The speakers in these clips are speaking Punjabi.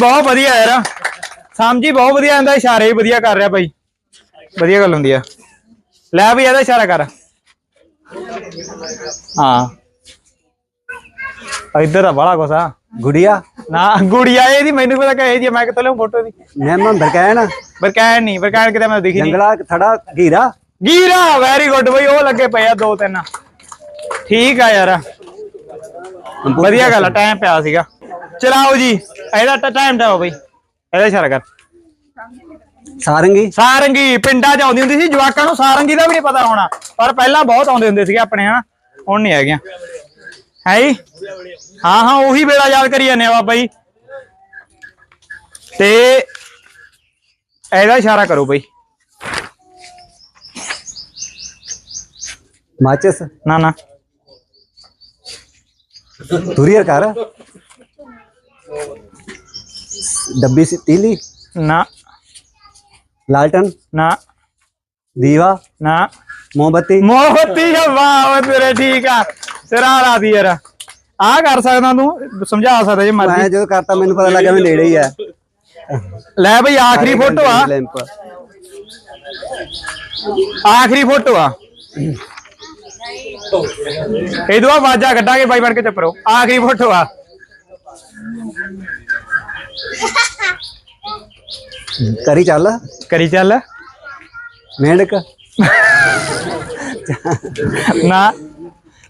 ਬਹੁਤ ਵਧੀਆ ਯਾਰ। ਸਮਝੀ ਬਹੁਤ ਵਧੀਆ ਆਂਦਾ ਇਸ਼ਾਰੇ ਵੀ ਵਧੀਆ ਕਰ ਰਿਹਾ ਬਾਈ ਵਧੀਆ ਗੱਲ ਹੁੰਦੀ ਆ। ਲੈ ਵੀ ਇਹਦਾ ਇਸ਼ਾਰਾ ਕਰ। ਹਾਂ। ਇੱਧਰ ਆ ਬੜਾ ਆ। ਗੁੜੀਆ? ਨਾ ਗੁੜੀਆ ਇਹਦੀ ਮੈਨੂੰ ਪਤਾ ਕਿ ਇਹ ਜੀ ਮੈਂ ਕਿਤੋਂ ਲਿਆਉਂ ਫੋਟੋ ਦੀ? ਮਹਿਮਨ ਬਰਕੈਨ ਬਰਕੈਨ ਨਹੀਂ ਬਰਕੈਨ ਕਿਤੇ ਮੈਂ ਦਿਖੀ ਨਹੀਂ। ਜੰਗਲਾ ਥੜਾ ਘੀਰਾ। ਗੀਰਾ ਵੈਰੀ ਗੁੱਡ ਬਈ ਉਹ ਲੱਗੇ ਪਏ ਆ ਦੋ ਤਿੰਨ। ਠੀਕ ਆ ਯਾਰ। ਵਧੀਆ ਗੱਲ ਆ ਟਾਈਮ ਪਿਆ ਸੀਗਾ। ਚਲਾਓ ਜੀ। ਇਹਦਾ ਟਾਈਮ ਟਾਓ ਬਈ ਇਹਦਾ ਇਸ਼ਾਰਾ ਕਰ। ਸਾਰੰਗੀ? ਸਾਰੰਗੀ ਪਿੰਡਾਂ 'ਚ ਆਉਂਦੀ ਹੁੰਦੀ ਸੀ। ਜਵਾਕਾਂ ਨੂੰ ਸਾਰੰਗੀ ਦਾ ਵੀ ਨਹੀਂ ਪਤਾ ਹੋਣਾ। ਪਰ ਪਹਿਲਾਂ ਬਹੁਤ ਆਉਂਦੇ ਹੁੰਦੇ ਸੀਗੇ ਆਪਣੇ ਹਨਾ। ਹੁਣ ਨਹੀਂ ਹੈਗੀਆਂ। ਹੈ ਜੀ? ਹਾਂ ਹਾਂ ਉਹੀ ਵੇਲਾ ਯਾਦ ਕਰੀ ਜਾਂਦੇ ਆ ਬਾਬਾ ਜੀ। ਤੇ ਇਹਦਾ ਇਸ਼ਾਰਾ ਕਰੋ ਬਈ। ਮਾਚਸ? ਨਾ ਨਾ। ਤੁਰੀਅਰ ਕਰ। ਡੱਬੀ ਸੀ ਤੀਲੀ? ਨਾ। ਲਾਲਟਨ? ਨਾ। ਦੀਵਾ? ਨਾ। ਮੋਮਬੱਤੀ? ਮੋਹਤੀ ਵਾਹ ਤੇਰੇ ਠੀਕ ਆ। ਤੇਰਾ ਰਾਦੀ ਯਾਰ। ਆ ਕਰ ਸਕਦਾ ਤੂੰ ਸਮਝਾ ਸਕਦਾ ਜੇ ਮੈਂ ਮਰਜ਼ੀ ਜਦੋਂ ਕਰਤਾ ਮੈਨੂੰ ਪਤਾ ਲੱਗਾ ਵੀ ਨੇੜੇ ਹੀ ਆ। ਲੈ ਬਈ ਆਖਰੀ ਫੋਟੋ ਆ। ਲੈਂਪ ਆਖਰੀ ਫੋਟੋ ਆ। ਇਹ ਦੁਆ ਵਾਜਾ ਕੱਢਾਂਗੇ ਬਾਈ ਬਣ ਕੇ ਚੱਪਰੋ। ਆਖਰੀ ਫੋਟੋ ਆ। ਕਰੀ ਚੱਲ। ਕਰੀ ਚੱਲ। ਮੇਂਢਕ ਨਾ।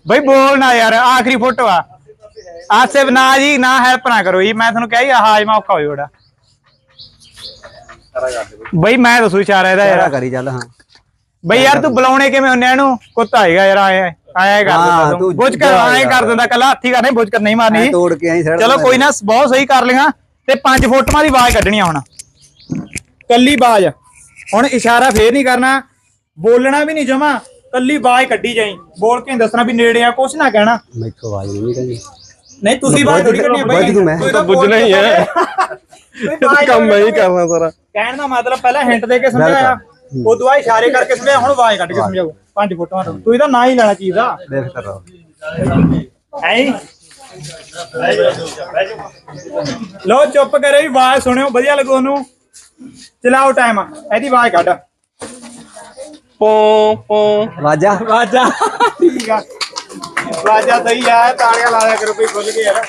ਬਈ ਬੋਲ ਨਾ ਯਾਰ ਆਖਰੀ ਫੋਟੋ ਆ। ਆਸੇ ਨਾ ਜੀ ਨਾ ਹੈਲਪ ਨਾ ਕਰੋ ਜੀ। ਮੈਂ ਤੁਹਾਨੂੰ ਕਿਹਾ ਜੀ ਹਾਜਮਾ ਔਖਾ ਹੋਈ ਬੜਾ ਬਈ ਮੈਂ ਦੱਸੂ ਇਸ਼ਾਰਾ ਇਹਦਾ ਯਾਰਾ। ਯਾਰ ਕਰੀ ਚੱਲ ਹਾਂ। ਬਈ ਯਾਰ ਤੂੰ ਬੁਲਾਉਣੇ ਕਿਵੇਂ ਹੁੰਨੇ ਇਹਨੂੰ? ਕੁੱਤਾ ਹੈਗਾ ਯਾਰ ਆਇਆ ਆਇਆ ਕਰ ਦਿੰਦਾ ਤੂੰ। ਤੂੰ ਬੁੱਝ ਕਰ ਆਏ। ਕਰ ਦਿੰਦਾ ਕੱਲਾ ਹੱਥੀ ਕਰਨੇ ਬੁੱਝ ਕਰ ਨਹੀਂ ਮਾਰਨੀ। ਤੋੜ ਕੇ ਆਈ ਸੜ ਚਲੋ ਕੋਈ ਨਾ ਬਹੁਤ ਸਹੀ ਕਰ ਲਿਆ ਤੇ ਪੰਜ ਫੋਟੋਆਂ ਦੀ ਆਵਾਜ਼ ਕੱਢਣੀ ਆ ਹੁਣ। ਕੱਲੀ ਆਵਾਜ਼। ਹੁਣ ਇਸ਼ਾਰਾ ਫੇਰ ਨਹੀਂ ਕਰਨਾ। ਬੋਲਣਾ ਵੀ ਨਹੀਂ ਜਮਾ। ਕੱਲੀ ਆਵਾਜ਼ ਕੱਢੀ ਜਾਈ। ਬੋਲ ਕੇ ਦੱਸਣਾ ਵੀ ਨੇੜੇ ਆ ਕੁਛ ਨਾ ਕਹਿਣਾ। ਮੈਥੋਂ ਆਵਾਜ਼ ਨਹੀਂ ਨਿਕਲਦੀ। ਨਹੀਂ ਤੁਸੀਂ ਆਵਾਜ਼ ਥੋੜੀ ਕੱਢਣੀ ਆ ਬਈ। ਤੁਸੀਂ ਤਾਂ ਬੁੱਝਣਾ ਹੀ ਹੈ। ਕੰਮ ਮੈਂ ਹੀ ਕਰਨਾ ਸਾਰਾ। ਕਹਿਣ ਦਾ ਮਤਲਬ ਪਹਿਲਾਂ ਹਿੰਟ ਦੇ ਕੇ ਸਮਝਾਇਆ। ਉਦੋਂ ਬਾਅਦ ਇਸ਼ਾਰੇ ਕਰਕੇ ਸਮਝਾਇਆ ਹੁਣ ਆਵਾਜ਼ ਕੱਢ ਕੇ ਸਮਝਾਓ। ਪੰਜ ਫੋਟੋਆਂ ਤੋਂ ਤੂੰ ਇਹਦਾ ਨਾਂ ਹੀ ਲੈਣਾ ਚੀਜ਼ ਦਾ। ਦੇਖ ਕਰ ਹੈ? ਲੋ ਚੁੱਪ ਕਰੇ ਵੀ ਆਵਾਜ਼ ਸੁਣਿਓ ਵਧੀਆ ਲੱਗੂ ਉਹਨੂੰ। ਚਲਾਓ ਟਾਈਮ ਇਹਦੀ ਆਵਾਜ਼ ਕੱਢ। ਪੋ ਪੋ। ਵਾਜਾ ਵਾਜਾ। ਠੀਕ ਆ। ਵਾਜਾ ਸਹੀ ਆ ਤਾੜੀਆਂ ਲਾ ਦਿਆ ਕਰੋ ਕੋਈ ਭੁੱਲ ਗਏ ਯਾਰ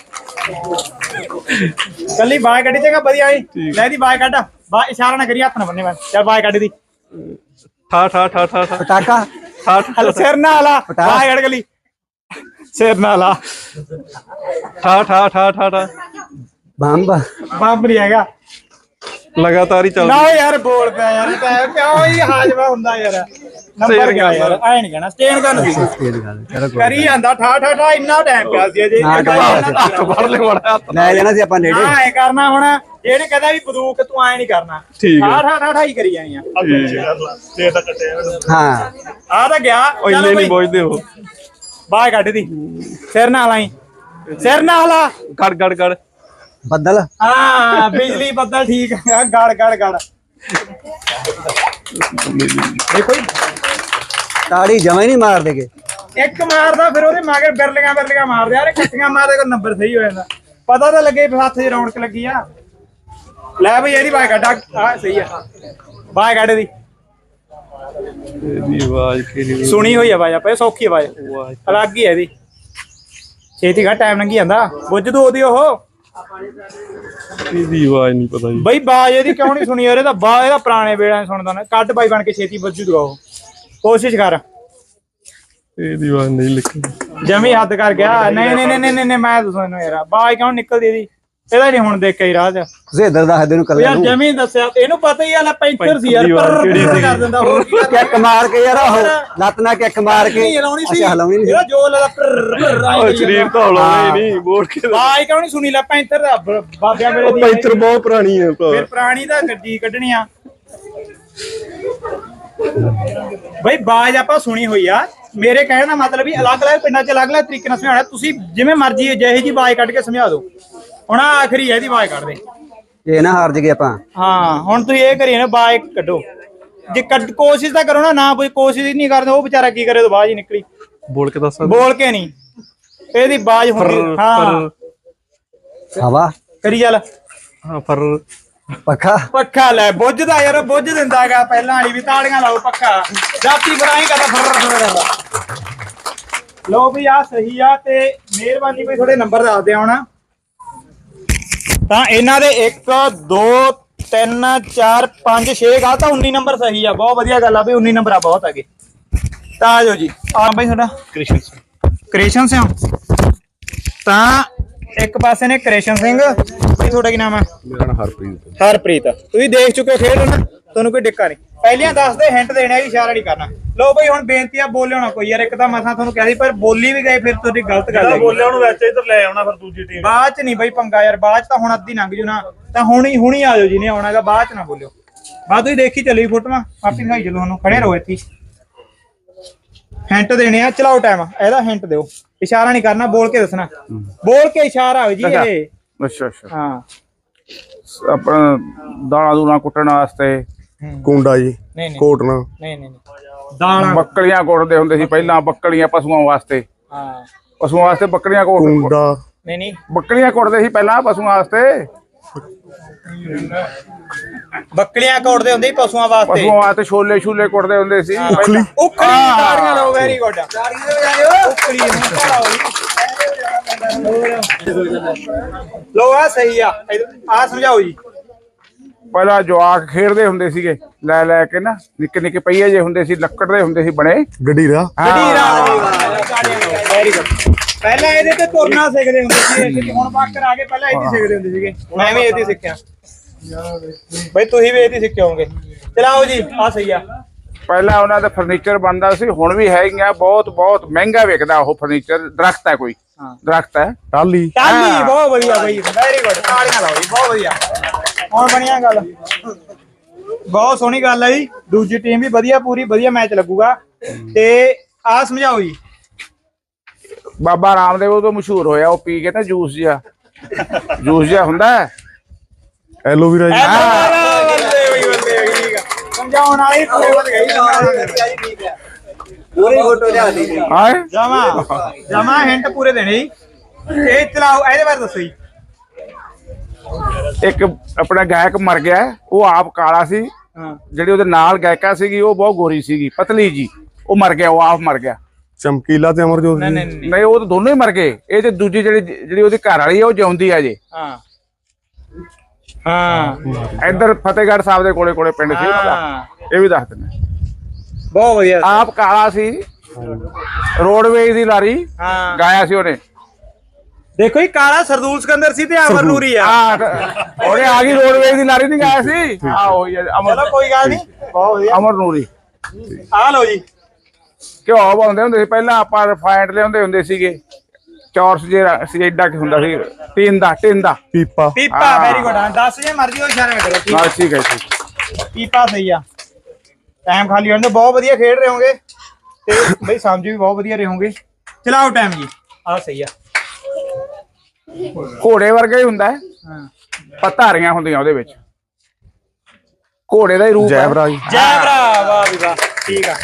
ਕੱਲੀ ਬਾਹ ਕੱਢੀ ਚੰਗਾ ਵਧੀਆ ਏ ਲੈ ਦੀ ਬਾਹ ਕੱਢ। ਬਾ ਇਸ਼ਾਰਾ ਨਾ ਕਰੀ ਹੱਥ ਨਾ ਬੰਨੇ ਮੈਂ। ਚੱਲ ਬਾਹ ਕੱਢ ਦੀ ਠਾ ਠਾ ਠਾ ਠਾ ਠਾ। ਪਟਾਕਾ। ਆ। ਬਾਹ ਕੱਢ ਗਲੀ ਸਿਰ ਨਾਲ ਆ। ਠਾ ਠਾ ਠਾ ਠਾ ਠਾ। ਬੰਬ। ਬੰਬ ਨਹੀਂ ਹੈਗਾ। ਲਗਾਤਾਰ ਹੀ ਚੱਲ ਨਾ ਯਾਰ ਬੋਲ ਪਿਆ ਯਾਰ ਕਿਉਂ ਹੀ ਹਾਜਮਾ ਹੁੰਦਾ ਯਾਰ। ਨੰਬਰ ਗਿਆ ਯਾਰ ਐ ਨਹੀਂ ਕਹਿਣਾ ਸਟੇਨ ਕਰਨ ਦੀ। ਇਹ ਗੱਲ ਚਲੋ ਕੋਈ ਕਰੀ ਜਾਂਦਾ ਠਾ ਠਾ ਠਾ ਇੰਨਾ ਟਾਈਮ ਪਿਆ ਸੀ ਅਜੇ। ਹਾਂ, ਹੱਥ ਫੜ ਲੈ ਮੜਾ ਹੱਥ ਲੈ ਜਾਣਾ ਸੀ ਆਪਾਂ ਨੇੜੇ। ਹਾਂ ਐ ਕਰਨਾ ਹੁਣ ਇਹਨੇ ਕਹਿੰਦਾ ਵੀ ਬਦੂਕ ਤੂੰ ਐ ਨਹੀਂ ਕਰਨਾ। ਠੀਕ ਹੈ। ਠਾ ਠਾ ਠਾ ਠਾ ਹੀ ਕਰੀ ਜਾਣੀ ਆ। ਹਾਂ। ਆ ਤਾਂ ਗਿਆ। ਉਹ ਇੰਨੇ ਨਹੀਂ ਬੋਝਦੇ ਹੋ ਬਾਹ ਕੱਢ ਦੀ। ਸਿਰ ਨਾਲ ਆਈ। ਸਿਰ ਨਾਲ ਆ। ਗੜ ਗੜ ਗੜ। ਬੱਦਲ? ਹਾਂ ਬਿਜਲੀ ਬੱਦਲ ਠੀਕ ਆ। ਗੜ ਗੜ ਗੜ। ਦੇਖੋ ਜੀ, ਤਾੜੀ ਜਮਾ ਨਹੀਂ ਮਾਰ ਦੇਗੇ। ਇੱਕ ਮਾਰਦਾ ਫਿਰ ਉਹਦੇ ਮਗਰ ਬਿਰਲੀਆਂ ਬਿਰਲੀਆਂ ਮਾਰਦੇ ਯਾਰ ਕੱਟੀਆਂ ਮਾਰਦੇ ਕੋ ਨੰਬਰ ਸਹੀ ਹੋ ਜਾਂਦਾ। ਪਤਾ ਤਾਂ ਲੱਗੇ ਵੀ ਹੱਥ 'ਚ ਰੌਣਕ ਲੱਗੀ ਆ। ਲੈ ਬਈ ਇਹਦੀ ਬਾਹ ਕੱਢ ਆ ਸਹੀ ਆ। ਬਾਹ ਕੱਢ ਦੀ ਇਹਦੀ ਆਵਾਜ਼ ਕਿਹੜੀ ਸੁਣੀ ਹੋਈ ਆਵਾਜ਼ ਆਪੇ ਸੌਖੀ ਆਵਾਜ਼ ਅਲੱਗ ਹੀ ਹੈ ਇਹਦੀ। ਛੇਤੀ ਘਾ ਟਾਈਮ ਲੰਘੀ ਜਾਂਦਾ। ਬੁੱਝ ਦੋ ਉਹਦੀ ਉਹ? ਇਹਦੀ ਆਵਾਜ਼ ਨਹੀਂ ਪਤਾ ਜੀ। ਬਈ ਬਾਜ ਇਹਦੀ ਕਿਉਂ ਨਹੀਂ ਸੁਣੀ ਯਾਰ ਇਹਦਾ ਬਾ ਇਹਦਾ ਪੁਰਾਣੇ ਵੇਲਿਆਂ 'ਚ ਸੁਣਦਾ ਨਾ। ਕੱਢ ਬਾਈ ਬਣ ਕੇ ਛੇਤੀ ਬੱਜੂ ਦਵਾਓ ਕੋਸ਼ਿਸ਼ ਕਰ। ਇਹਦੀ ਆਵਾਜ਼ ਨਹੀਂ ਲਿਖੀ। ਜਮੀ ਹੱਦ ਕਰ ਗਿਆ। ਨਹੀਂ ਨਹੀਂ ਨਹੀਂ ਨਹੀਂ ਨਹੀਂ ਮੈਂ ਦੱਸਾਂ ਇਹਨੂੰ ਯਾਰ। ਬਾਜ ਕਿਉਂ ਨਿਕਲਦੀ ਇਹਦੀ? ਇਹਦਾ ਨਹੀਂ ਹੁਣ ਦੇਖ ਕੇ ਇਧਰ ਦੱਸ ਦੇ ਨੂੰ ਉਹ ਕੱਲੇ ਯਾਰ ਨੂੰ ਜਮੀ ਦੱਸਿਆ ਇਹਨੂੰ ਪਤਾ ਹੀ ਆ ਲੈ ਪੈਂਚਰ ਸੀ ਯਾਰ? ਕਰ ਦਿੰਦਾ ਹੋਰ ਕੀ ਕਰਨਾ? ਕਿੱਕ ਮਾਰ ਕੇ ਯਾਰ ਉਹ? ਲੱਤ ਨਾਲ ਕਿੱਕ ਮਾਰ ਕੇ। ਅੱਛਾ ਹਲਾਉਣੀ ਨਹੀਂ ਇਹਦਾ ਜੋ ਲੱਗਾ ਪਰ ਉਹ ਸਰੀਰ ਤਾਂ ਹਲਾਉਣਾ ਹੀ ਨਹੀਂ ਬੋੜ ਕੇ ਬਾਜ ਕਿਉਂ ਨਹੀਂ ਸੁਣੀ? ਲੈ ਪੈਂਚਰ ਦਾ ਬਾਬਿਆਂ ਉਹ ਦੀ ਪੈਂਥਰ ਬਹੁਤ ਪੁਰਾਣੀ ਹੈ। ਫਿਰ ਪੁਰਾਣੀ ਦਾ ਗੱਡੀ ਕੱਢਣੀ ਆ। ਬਈ ਬਾਜ ਆਪਾਂ ਸੁਣੀ ਹੋਈ ਆ। ਮੇਰੇ ਕਹਿਣ ਦਾ ਮਤਲਬ ਵੀ ਅਲੱਗ-ਅਲੱਗ ਪਿੰਡਾਂ 'ਚ ਅਲੱਗ-ਅਲੱਗ ਤਰੀਕੇ ਨਾਲ ਸਮਝਾਉਣਾ ਤੁਸੀਂ ਜਿਵੇਂ ਮਰਜ਼ੀ ਜਿਹੇ ਜੀ ਬਾਜ ਕੱਢ ਕੇ ਸਮਝਾ ਦਿਓ। ਹੁਣ ਆਹ ਆਖਰੀ ਹੈ ਇਹਦੀ ਬਾਜ ਕੱਢ ਦੇ। ਇਹ ਨਾ ਹਾਰ ਜਗੇ ਆਪਾਂ। ਹਾਂ ਹੁਣ ਤੁਸੀਂ ਇਹ ਕਰੀਏ ਨਾ ਬਾਜ ਕੱਢੋ। ਜੇ ਕੱਢ ਕੋਸ਼ਿਸ਼ ਤਾਂ ਕਰੋ ਨਾ ਨਾ ਕੋਈ ਕੋਸ਼ਿਸ਼ ਹੀ ਨਹੀਂ ਕਰਦੇ ਉਹ ਵਿਚਾਰਾ ਕੀ ਕਰੇ ਤਾਂ ਬਾਜ ਹੀ ਨਿਕਲੀ। ਬੋਲ ਕੇ ਦੱਸ ਸਕਦੇ ਬੋਲ ਕੇ ਨਹੀਂ। ਇਹਦੀ ਬਾਜ ਹੁੰਦੀ ਹਾਂ। ਹਵਾ। ਕਰੀ ਚੱਲ। ਹਾਂ ਪਰ ਪੱਖਾ? ਪੱਖਾ ਲੈ ਬੁੱਝਦਾ ਯਾਰ ਬੁੱਝ ਦਿੰਦਾਗਾ ਪਹਿਲਾਂ ਵਾਲੀ ਵੀ ਤਾੜੀਆਂ ਲਾਓ ਪੱਖਾ। ਜਾਤੀ ਬਰਾਈ ਕਰਦਾ ਫਰ ਫਰ ਲੋ ਵੀ ਆ ਸਹੀ ਆ ਤੇ ਮਿਹਰਬਾਨੀ ਵੀ ਥੋੜੇ ਨੰਬਰ ਦੱਸ ਦਿਆ ਹੁਣ ਤਾਂ ਇਹਨਾਂ ਦੇ 1 2 3 4 5 6 ਗਾ ਤਾਂ 19 ਨੰਬਰ ਸਹੀ ਆ। ਬਹੁਤ ਵਧੀਆ ਗੱਲ ਆ ਵੀ 19 ਨੰਬਰ ਆ ਬਹੁਤ ਹੈਗੇ। ਤਾਂ ਆ ਜਾਓ ਜੀ। ਆ ਬਈ ਤੁਹਾਡਾ। ਕ੍ਰਿਸ਼ਨ ਕ੍ਰਿਸ਼ਨ ਸਿੰਘ। ਤਾਂ ਇੱਕ ਪਾਸੇ ਨੇ ਕ੍ਰਿਸ਼ਨ ਸਿੰਘ ਬਈ ਤੁਹਾਡਾ ਕੀ ਨਾਮ ਹੈ ਮੇਰਾ ਨਾਮ ਹਰਪ੍ਰੀਤ ਹਰਪ੍ਰੀਤ ਤੁਸੀਂ ਦੇਖ ਚੁੱਕੇ ਹੋ ਖੇਡ ਨਾ ਤੁਹਾਨੂੰ ਕੋਈ ਡਿੱਕਾ ਨਹੀਂ। ਪਹਿਲੀਆਂ ਦੱਸਦੇ ਹਿੰਟ ਦੇਣਾ ਹੈ ਇਸ਼ਾਰਾ ਨਹੀਂ ਕਰਨਾ। ਲੋ ਬਈ ਹੁਣ ਬੇਨਤੀ ਆ ਬੋਲਿਓ ਨਾ ਕੋਈ ਯਾਰ ਇੱਕ ਤਾਂ ਮਸਾਂ ਤੁਹਾਨੂੰ ਕਹਿ ਸੀ ਪਰ ਬੋਲੀ ਵੀ ਗਏ ਫਿਰ ਤੁਹਾਡੀ ਗਲਤ ਗੱਲ ਹੈ ਬੋਲਿਆ ਉਹਨੂੰ ਵਿੱਚ ਇੱਧਰ ਲੈ ਆਉਣਾ ਫਿਰ ਦੂਜੀ ਟੀਮ ਬਾਅਦ ਚ ਨਹੀਂ ਬਈ ਪੰਗਾ ਯਾਰ ਬਾਅਦ ਚ ਤਾਂ ਹੁਣ ਅੱਧੀ ਲੰਘ ਜੂ ਨਾ ਤਾਂ ਹੁਣੀ ਹੁਣੀ ਆ ਜਾਓ ਜਿਹਨੇ ਆਉਣਾਗਾ ਬਾਅਦ ਚ ਨਾ ਬੋਲਿਓ। ਬਾਅਦ ਤੁਸੀਂ ਦੇਖੀ ਚੱਲੀ ਫੋਟੋਆਂ ਆਪੀ ਦਿਖਾਈ ਚੱਲੋ ਤੁਹਾਨੂੰ ਖੜੇ ਰਹੋ ਇੱਥੇ ਹਿੰਟ ਦੇਣੇ ਆ ਚਲਾਓ ਟਾਈਮ ਇਹਦਾ ਹਿੰਟ ਦਿਓ। ਇਸ਼ਾਰਾ ਨਹੀਂ ਕਰਨਾ ਬੋਲ ਕੇ ਦੱਸਣਾ। ਬੋਲ ਕੇ ਇਸ਼ਾਰਾ ਹੋ ਜੀ ਇਹ। ਅੱਛਾ ਅੱਛਾ। ਹਾਂ। ਆਪਣਾ ਦਾਣਾ ਦੂਣਾ ਕੁੱਟਣ ਵਾਸਤੇ। ਕੁੰਡਾ ਜੀ ਨਹੀਂ ਨਹੀਂ। ਕੋਟਣਾ ਨਹੀਂ ਨਹੀਂ ਨਹੀਂ। ਦਾਲਾਂ। ਬੱਕਲੀਆਂ ਕੁੱਟਦੇ ਹੁੰਦੇ ਸੀ ਪਹਿਲਾਂ ਬੱਕਲੀਆਂ ਪਸ਼ੂਆਂ ਵਾਸਤੇ। ਹਾਂ। ਪਸ਼ੂਆਂ ਵਾਸਤੇ ਬੱਕਲੀਆਂ ਕੁੱਟ ਕੁੰਡਾ। ਨਹੀਂ ਨਹੀਂ। ਬੱਕਲੀਆਂ ਕੁੱਟਦੇ ਸੀ ਪਹਿਲਾਂ ਪਸ਼ੂਆਂ ਵਾਸਤੇ। ਬੱਕਲੀਆਂ ਕੋੜਦੇ ਹੁੰਦੇ ਸੀ ਪਸ਼ੂਆਂ ਵਾਸਤੇ। ਪਸ਼ੂਆਂ ਵਾਸਤੇ ਛੋਲੇ ਛੂਲੇ ਕੁੱਟਦੇ ਹੁੰਦੇ ਸੀ। ਉਖਲੀ। ਉਖਲੀ ਤਾੜੀਆਂ ਲਾਓ ਵੈਰੀ ਗੁੱਡ ਤਾੜੀਆਂ ਦੇ ਵਜਾਇਓ ਉਖਲੀ ਲੋ ਆ ਸਹੀ ਆ। ਆ ਸਮਝਾਓ ਜੀ। ਪਹਿਲਾਂ ਜਵਾਕ ਖੇਡਦੇ ਹੁੰਦੇ ਸੀਗੇ ਲੈ ਲੈ ਕੇ ਨਾ ਨਿੱਕੇ ਨਿੱਕੇ ਪਈਏ ਜੇ ਹੁੰਦੇ ਸੀ ਲੱਕੜ ਦੇ ਹੁੰਦੇ ਸੀ ਬਣੇ। ਗੱਡੀ ਰਾਜ ਵੈਰੀ ਗੁੱਡ ਪਹਿਲਾਂ ਇਹਦੇ ਤੇ ਤੁਰਨਾ ਸਿੱਖਦੇ ਹੁੰਦੇ ਸੀ ਤੇ ਹੁਣ ਬਾਕਰ ਆ ਗਏ ਪਹਿਲਾਂ ਇਹਦੀ ਸਿੱਖਦੇ ਹੁੰਦੇ ਸੀਗੇ। ਮੈਂ ਵੀ ਇਹਦੀ ਸਿੱਖਿਆ। ਬਈ ਤੁਸੀਂ ਵੀ ਇਹਦੀ ਸਿੱਖੇ ਚਲਾਓ ਜੀ ਆ ਸਹੀ ਆ। ਪਹਿਲਾਂ ਉਹਨਾਂ ਦਾ ਫਰਨੀਚਰ ਬਣਦਾ ਸੀ ਹੁਣ ਵੀ ਹੈਗੀਆਂ ਬਹੁਤ ਬਹੁਤ ਮਹਿੰਗਾ ਵਿਕਦਾ ਉਹ ਫਰਨੀਚਰ ਦਰਖਤ ਹੈ ਕੋਈ। ਹਾਂ। ਦਰਖਤ ਹੈ। ਟਾਲੀ ਟਾਲੀ ਬਹੁਤ ਵਧੀਆ ਬਈ ਵੈਰੀ ਗੁੱਡ ਤਾੜੀਆਂ ਲਾਓ ਜੀ ਬਹੁਤ ਵਧੀਆ। ਹੁਣ ਬਣੀਆਂ ਗੱਲ। ਬਹੁਤ ਸੋਹਣੀ ਗੱਲ ਹੈ ਜੀ। ਦੂਜੀ ਟੀਮ ਵੀ ਵਧੀਆ ਪੂਰੀ ਵਧੀਆ ਮੈਚ ਲੱਗੂਗਾ। ਤੇ ਆ ਸਮਝਾਓ ਜੀ। ਬਾਬਾ ਰਾਮਦੇਵ ਉਹ ਤੋਂ ਮਸ਼ਹੂਰ ਹੋਇਆ ਉਹ ਪੀ ਕੇ ਨਾ ਜੂਸ ਜਿਹਾ। ਜੂਸ ਜਿਹਾ ਹੁੰਦਾ ਹੈ। ਐਲੋਵੀਰਾ ਜੀ ਬੱਲੇ ਬਈ ਬੱਲੇ ਠੀਕ ਆ ਸਮਝਾਉਣ ਵਾਲੀ ਪੂਰੇ ਵੱਧ ਗਈ ਪੂਰੀ ਫੋਟੋ ਲਿਆ ਦੀ। ਹਾਂ। ਜਮਾ ਜਮਾ ਹਿੰਟ ਪੂਰੇ ਦੇਣੇ ਜੀ। ਇਹ ਚਲਾਓ ਇਹਦੇ ਬਾਰੇ ਦੱਸੋ ਜੀ। ਇੱਕ ਆਪਣਾ ਗਾਇਕ ਮਰ ਗਿਆ ਉਹ ਆਪ ਕਾਲਾ ਸੀ। ਜਿਹੜੀ ਉਹਦੇ ਨਾਲ ਗਾਇਕਾ ਸੀਗੀ ਉਹ ਬਹੁਤ ਗੋਰੀ ਸੀਗੀ ਪਤਲੀ ਜੀ। ਉਹ ਮਰ ਗਿਆ ਉਹ ਆਪ ਮਰ ਗਿਆ। ਚਮਕੀਲਾ ਤੇ ਅਮਰਜੋਤ ਨਹੀਂ ਜੀ? ਨਹੀਂ ਨਹੀਂ। ਨਹੀਂ ਉਹ ਤਾਂ ਦੋਨੋਂ ਹੀ ਮਰ ਗਏ। ਇਹ ਤੇ ਦੂਜੀ ਜਿਹੜੀ ਜਿਹੜੀ ਉਹਦੀ ਘਰ ਵਾਲੀ ਹੈ ਉਹ ਜਿਉਂਦੀ ਆ ਜੇ। ਹਾਂ। ਹਾਂ। ਇੱਧਰ ਫਤਿਹਗੜ੍ਹ ਸਾਹਿਬ ਦੇ ਕੋਲੇ ਕੋਲੇ ਪਿੰਡ ਸੀ ਹਾਂ। ਇਹ ਵੀ ਦੱਸ ਦਿੰਦੇ। ਬਹੁਤ ਵਧੀਆ ਆਪ ਕਾਲਾ ਸੀ। ਰੋਡਵੇਜ਼ ਦੀ ਲਾਰੀ ਹਾਂ। ਗਾਇਆ ਸੀ ਉਹਨੇ। ਦੇਖੋ ਜੀ ਕਾਲਾ ਸਰਦੂਲ ਸਿਕੰਦਰ ਸੀ ਤੇ ਅਮਰ ਨੂਰੀ ਆ। ਆ ਉਹਨੇ ਆ ਗਈ ਰੋਡਵੇਜ਼ ਦੀ ਲਾਰੀ ਨਹੀਂ ਗਾਇਆ ਸੀ। ਆ ਉਹੀ ਹੈ, ਚਲੋ ਅਮਰ ਕੋਈ ਗੱਲ ਨਹੀਂ। ਬਹੁਤ ਵਧੀਆ ਅਮਰ ਨੂਰੀ। ਆ ਲਓ ਜੀ। ਘਿਓ ਪਾਉਂਦੇ ਹੁੰਦੇ ਸੀ। ਪਹਿਲਾਂ ਆਪਾਂ ਰਿਫਾਈਨਡ ਲਿਆਉਂਦੇ ਹੁੰਦੇ ਸੀਗੇ। ਚੌਰਸ ਜਿਹੜਾ ਸੀ ਐਡਾ ਕਿ ਹੁੰਦਾ ਸੀ। ਟਿਨ ਦਾ ਟਿਨ ਦਾ ਪੀਪਾ ਪੀਪਾ। ਵੈਰੀ ਗੁੱਡ ਹਾਂ 10 ਜੇ ਮਰਜ਼ੀ ਉਹ ਇਸ਼ਾਰਾ ਕਰੋ ਠੀਕ ਹਾਂ ਠੀਕ ਹੈ ਠੀਕ ਪੀਪਾ ਸਹੀ ਆ। ਟਾਈਮ ਖਾਲੀ ਹੋਣ ਤੇ ਬਹੁਤ ਵਧੀਆ ਖੇਡ ਰਹੇ ਹੋਗੇ ਤੇ ਬਈ ਸਮਝ ਵੀ ਬਹੁਤ ਵਧੀਆ ਰਹੇ ਹੋਗੇ ਚਲਾਓ ਟਾਈਮ ਜੀ। ਆ ਸਹੀ ਆ। ਘੋੜੇ ਵਰਗਾ ਹੀ ਹੁੰਦਾ ਹੈ। ਹਾਂ। ਪਰ ਧਾਰੀਆਂ ਹੁੰਦੀਆਂ ਉਹਦੇ ਵਿੱਚ। ਘੋੜੇ ਦਾ ਹੀ ਰੂਪ ਹੈ। ਜੈਬਰਾ ਜੀ। ਜੈ ਭਰਾ ਵਾਹ ਵੀ ਵਾਹ। ਠੀਕ ਆ।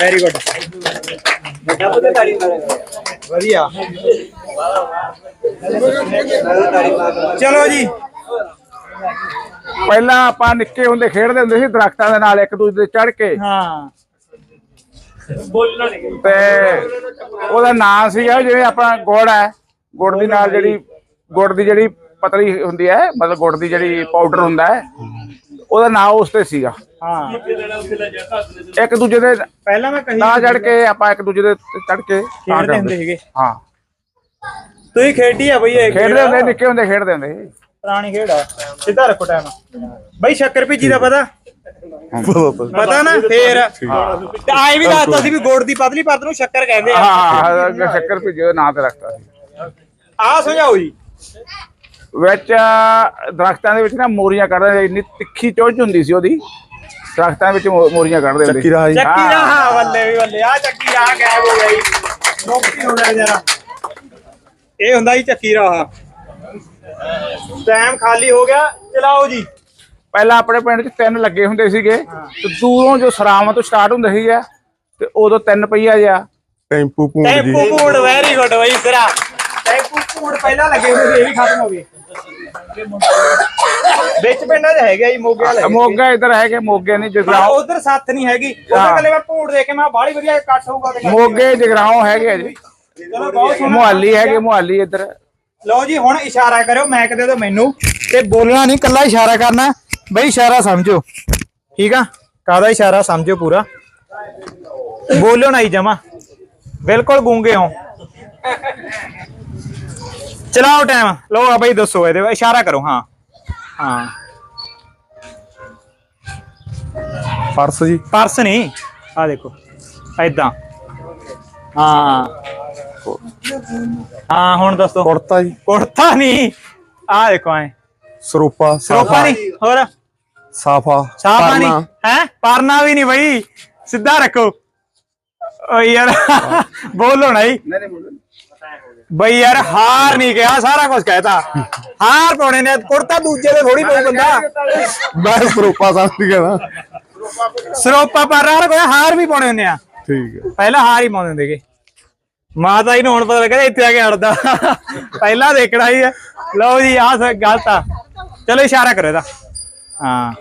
ਵੈਰੀ ਗੁੱਡ ਵਧੀਆ। ਚਲੋ ਜੀ। ਪਹਿਲਾਂ ਆਪਾਂ ਨਿੱਕੇ ਹੁੰਦੇ ਖੇਡਦੇ ਹੁੰਦੇ ਸੀ ਦਰਖਤਾਂ ਦੇ ਨਾਲ ਇੱਕ ਦੂਜੇ ਤੇ ਚੜ ਕੇ। ਹਾਂ। ਤੇ ਉਹਦਾ ਨਾਂ ਸੀਗਾ ਜਿਵੇਂ ਆਪਣਾ ਗੁੜ ਹੈ। ਗੁੜ ਦੀ ਨਾਲ ਜਿਹੜੀ ਗੁੜ ਦੀ ਜਿਹੜੀ ਪਤਲੀ ਹੁੰਦੀ ਹੈ ਮਤਲਬ ਗੁੜ ਦੀ ਜਿਹੜੀ ਪਾਊਡਰ ਹੁੰਦਾ ਹੈ। ਉਹਦਾ ਨਾਂ ਉਸ ਤੇ ਸੀਗਾ। ਹਾਂ। ਇੱਕ ਦੂਜੇ ਦੇ ਪਹਿਲਾਂ ਮੈਂ ਕਹੀ ਨਾ ਚੜ ਕੇ ਆਪਾਂ ਇੱਕ ਦੂਜੇ ਦੇ ਚੜ ਕੇ ਤਾਂ ਖੇਡਦੇ ਹੁੰਦੇ ਸੀਗੇ। ਹਾਂ। ਤੁਸੀਂ ਖੇਡੀ ਆ ਬਈ ਇਹ ਖੇਡਦੇ ਹੁੰਦੇ ਨਿੱਕੇ ਹੁੰਦੇ ਖੇਡਦੇ ਹੁੰਦੇ। ਸੀ। ਪੁਰਾਣੀ ਖੇਡ ਆ। ਸਿੱਧਾ ਰੱਖੋ ਟਾਈਮ ਬਈ ਸ਼ੱਕਰ ਭਿੱਜੀ ਦਾ ਪਤਾ? ਪਤਾ ਨਾ? ਫੇਰ। ਤੇ ਆਏ ਵੀ ਦੱਸਤਾ ਸੀ ਵੀ ਗੁੜ ਦੀ ਪਤਲੀ ਪਰਤ ਨੂੰ ਸ਼ੱਕਰ ਕਹਿੰਦੇ ਆ। ਹਾਂ ਹਾਂ ਸ਼ੱਕਰ ਭਿੱਜੇ ਨਾਂ ਤੇ ਰੱਖਤਾ ਸੀ। ਆ ਸਮਝਾਓ ਜੀ। ਵਿੱਚ ਦਰਖਤਾਂ ਦੇ ਵਿੱਚ ਨਾ ਮੋਰੀਆਂ ਕੱਢਦੇ ਇੰਨੀ ਤਿੱਖੀ ਚੁੱਝ ਹੁੰਦੀ ਸੀ ਉਹਦੀ। ਦਰਖਤਾਂ ਵਿੱਚ ਮੋਰੀਆਂ ਕੱਢਦੇ ਹੁੰਦੇ ਚੱਕੀ ਰਾਹ ਜੀ। ਚੱਕੀ ਬੱਲੇ ਵੀ ਬੱਲੇ ਆ ਚੱਕੀ ਦਾ ਗਾਇਬ ਹੋ ਗਈ ਮੁਕਤੀ ਹੋ ਗਿਆ ਜਰਾ। ਇਹ ਹੁੰਦਾ ਜੀ ਚੱਕੀ ਰਾਹ। ਟਾਈਮ ਖਾਲੀ ਹੋ ਗਿਆ ਚਲਾਓ ਜੀ। ਪਹਿਲਾਂ ਆਪਣੇ ਪਿੰਡ 'ਚ ਤਿੰਨ ਲੱਗੇ ਹੁੰਦੇ ਸੀਗੇ ਤੇ ਦੂਰੋਂ ਜੋ ਸਰਾਵਾਂ ਤੋਂ ਸਟਾਰਟ ਹੁੰਦੇ ਸੀਗੇ ਤੇ ਉਦੋਂ ਤਿੰਨ ਪਈਆ ਜਿਆ ਟੈਂਪੂ ਪੂੰਡ ਜੀ। ਟੈਂਪੂ ਕੋਡ ਵੈਰੀ ਗੁੱਡ ਬਈ ਤੇਰਾ ਕੋਡ ਪਹਿਲਾਂ ਲੱਗੇ ਹੋਏ ਸੀ ਇਹ ਵੀ ਖਤਮ ਹੋ ਗਏ। ਵਿੱਚ ਪਿੰਡਾਂ 'ਚ ਹੈਗਾ ਜੀ ਮੋਗੇ ਵਾਲੇ। ਮੋਗਾ ਇੱਧਰ ਹੈਗੇ ਮੋਗੇ ਨਹੀਂ ਜਗਰਾਉਂ। ਉਧਰ ਸੱਤ ਨਹੀਂ ਹੈਗੀ। ਉਧਰ ਕੱਲੇ ਮੈਂ ਭੂੜ ਦੇ ਕੇ ਮੈਂ ਬਾਹਲੀ ਵਧੀਆ ਕੱਟ ਹੋਊਗਾ ਤੇ ਮੋਗੇ ਜਗਰਾਉਂ ਹੈਗੇ ਆ ਜੀ। ਚਲੋ ਬਹੁਤ ਸੋਹਣਾ ਮੁਹਾਲੀ ਹੈਗੇ ਮੁਹਾਲੀ ਇੱਧਰ। ਲਓ ਜੀ ਹੁਣ ਇਸ਼ਾਰਾ ਕਰਿਓ ਮੈਂ ਕਦੇ ਤੋਂ ਮੈਨੂੰ। ਤੇ ਬੋਲਣਾ ਨਹੀਂ ਕੱਲਾ ਇਸ਼ਾਰਾ ਕਰਨਾ। ਬਈ ਇਸ਼ਾਰਾ ਸਮਝੋ। ਠੀਕ ਆ? ਕਾਦਾ ਇਸ਼ਾਰਾ? ਸਮਝੋ ਪੂਰਾ। ਬੋਲਿਓ ਨਾ ਹੀ ਜਮਾ। ਬਿਲਕੁਲ ਗੂੰਗੇ ਹੋ। ਚਲਾਓ ਟਾਈਮ ਲਓ ਆ ਬਈ ਦੱਸੋ ਇਹਦੇ ਇਸ਼ਾਰਾ ਕਰੋ ਹਾਂ। ਹਾਂ। ਪਰਸ ਜੀ। ਪਰਸ ਨਹੀਂ ਆ ਦੇਖੋ ਐਦਾਂ ਹਾਂ। ਹਾਂ ਹੁਣ ਦੱਸੋ। ਕੁੜਤਾ ਜੀ। ਕੁੜਤਾ ਨਹੀਂ ਆ ਦੇਖੋ ਐ। ਸਰੂਪਾ ਸਰੋਪਾ ਨਹੀਂ ਹੋਰ? ਸਾਫਾ ਸਾਫਾ ਨਹੀਂ ਹੈ? ਪਰਨਾ ਵੀ ਨਹੀਂ ਬਈ ਸਿੱਧਾ ਰੱਖੋ। ਓ ਯਾਰ ਬੋਲੋ ਨਾ ਜੀ। ਬਈ ਯਾਰ ਹਾਰ ਨਹੀਂ ਕਿਹਾ ਸਾਰਾ ਕੁਝ ਕਹਿਤਾ। ਹਾਰ ਪਾਉਣੇ ਨੇ ਕੁੜਤਾ ਦੂਜੇ ਦੇ ਥੋੜੀ ਪਊ ਬੰਦਾ। ਮੈਂ ਸਰੂਪਾ ਗਿਆ ਨਾ ਸਰੋਪਾ ਪਰ ਹਾਰ ਕੋਈ ਹਾਰ ਵੀ ਪਾਉਣੇ ਹੁੰਦੇ ਆ। ਠੀਕ ਹੈ। ਪਹਿਲਾਂ ਹਾਰ ਹੀ ਪਾਉਂਦੇ ਹੁੰਦੇਗੇ ਮਾਤਾ ਜੀ ਨੂੰ ਹੁਣ ਪਤਾ ਲੱਗਾ ਇੱਥੇ ਆ ਕੇ ਅੜਦਾ ਪਹਿਲਾਂ ਦੇਖਣਾ ਹੀ ਹੈ ਲਓ ਜੀ ਆਹ ਗਲਤ ਆ। ਚਲੋ ਇਸ਼ਾਰਾ ਕਰੋ ਇਹਦਾ। ਹਾਂ।